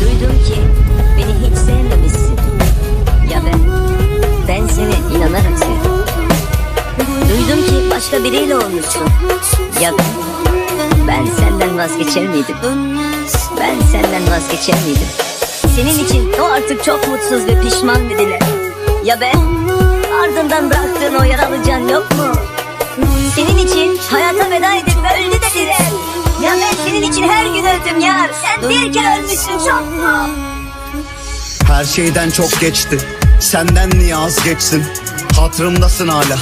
Duydum ki beni hiç sevmemişsin. Ya ben? Ben seni inanarak sevdim. Duydum ki başka biriyle olmuşsun. Ya ben? Ben senden vazgeçer miydim? Ben senden vazgeçer miydim? Senin için o artık çok mutsuz ve pişman dediler. Ya ben? Ardından bıraktığın o yaralı can yok mu? Senin için hayata veda edip öldü. Ya yar. Sen kere ölmüşsün çok mu? Her şeyden çok geçti. Senden niye az geçsin? Hatırımdasın hala.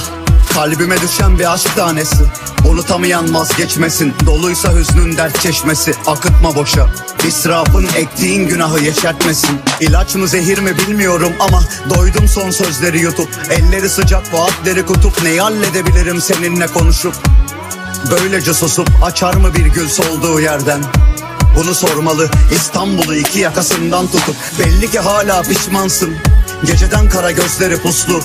Kalbime düşen bir aşk tanesi. Unutamayan vazgeçmesin. Doluysa hüznün dert çeşmesi. Akıtma boşa. İsrafın ektiğin günahı yeşertmesin. İlaç mı zehir mi bilmiyorum ama Doydum son sözleri yutup Elleri sıcak vaatleri kutup. Neyi halledebilirim seninle konuşup? Böylece susup açar mı bir gül solduğu yerden Bunu sormalı İstanbul'u iki yakasından tutup Belli ki hala pişmansın. Geceden kara gözleri puslu.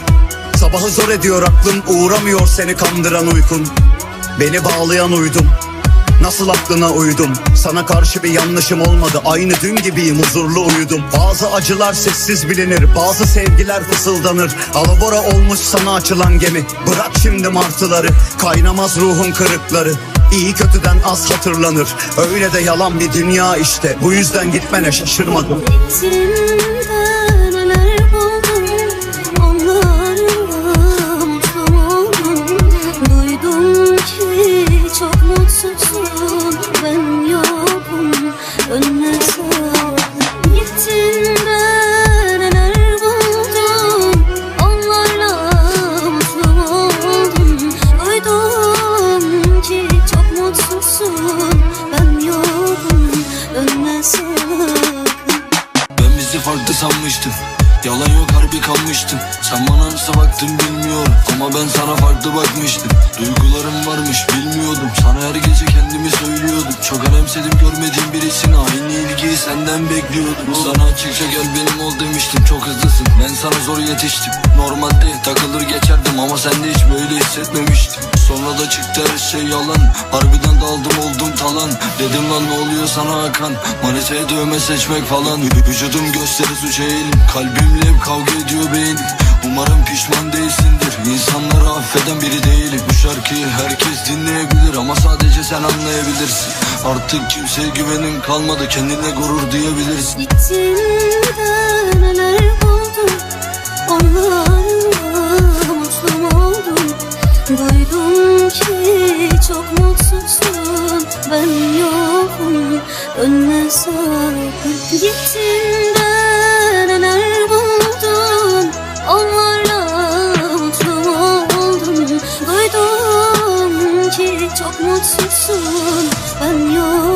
Sabahı zor ediyor aklım Uğramıyor seni kandıran uykun. Beni bağlayan uydum. Nasıl aklına uydum? Sana karşı bir yanlışım olmadı. Aynı dün gibiyim huzurlu uyudum. Bazı acılar sessiz bilinir Bazı sevgiler fısıldanır. Alabora olmuş sana açılan gemi. Bırak şimdi martıları Kaynamaz ruhun kırıkları İyi kötüden az hatırlanır. Öyle de yalan bir dünya işte. Bu yüzden gitmene şaşırmadım Ben bizi farklı sanmıştım Yalan yok harbi kalmıştım. Sen bana nasıl baktın bilmiyorum. Ama ben sana farklı bakmıştım. Duygularım varmış bilmiyordum. Sana her gece kendimi söylüyordum. Çok önemsedim görmediğim birisine Aynı ilgiyi senden bekliyordum. Sana açıkça gel benim ol demiştim. Çok hızlısın ben sana zor yetiştim. Normalde takılır geçerdim Ama sende hiç böyle hissetmemiştim. Sonra da çıktı her şey yalan. Harbiden daldım oldum talan. Dedim lan ne oluyor sana Hakan? Manitaya dövme seçmek falan. Vücudum gösteri suç eğilim Kalbimle hep kavga ediyor beynim Umarım pişman değilsindir. İnsanları affeden biri değilim. Bu şarkıyı herkes dinleyebilir Ama sadece sen anlayabilirsin. Artık kimseye güvenim kalmadı. Kendine gurur duyabilirsin. Gittin de neler buldum Onlarla mutlu oldum Duydum ki çok mutsuzsun Ben yokum. Önüne sakın Gittin mutsuzsun Ben sakın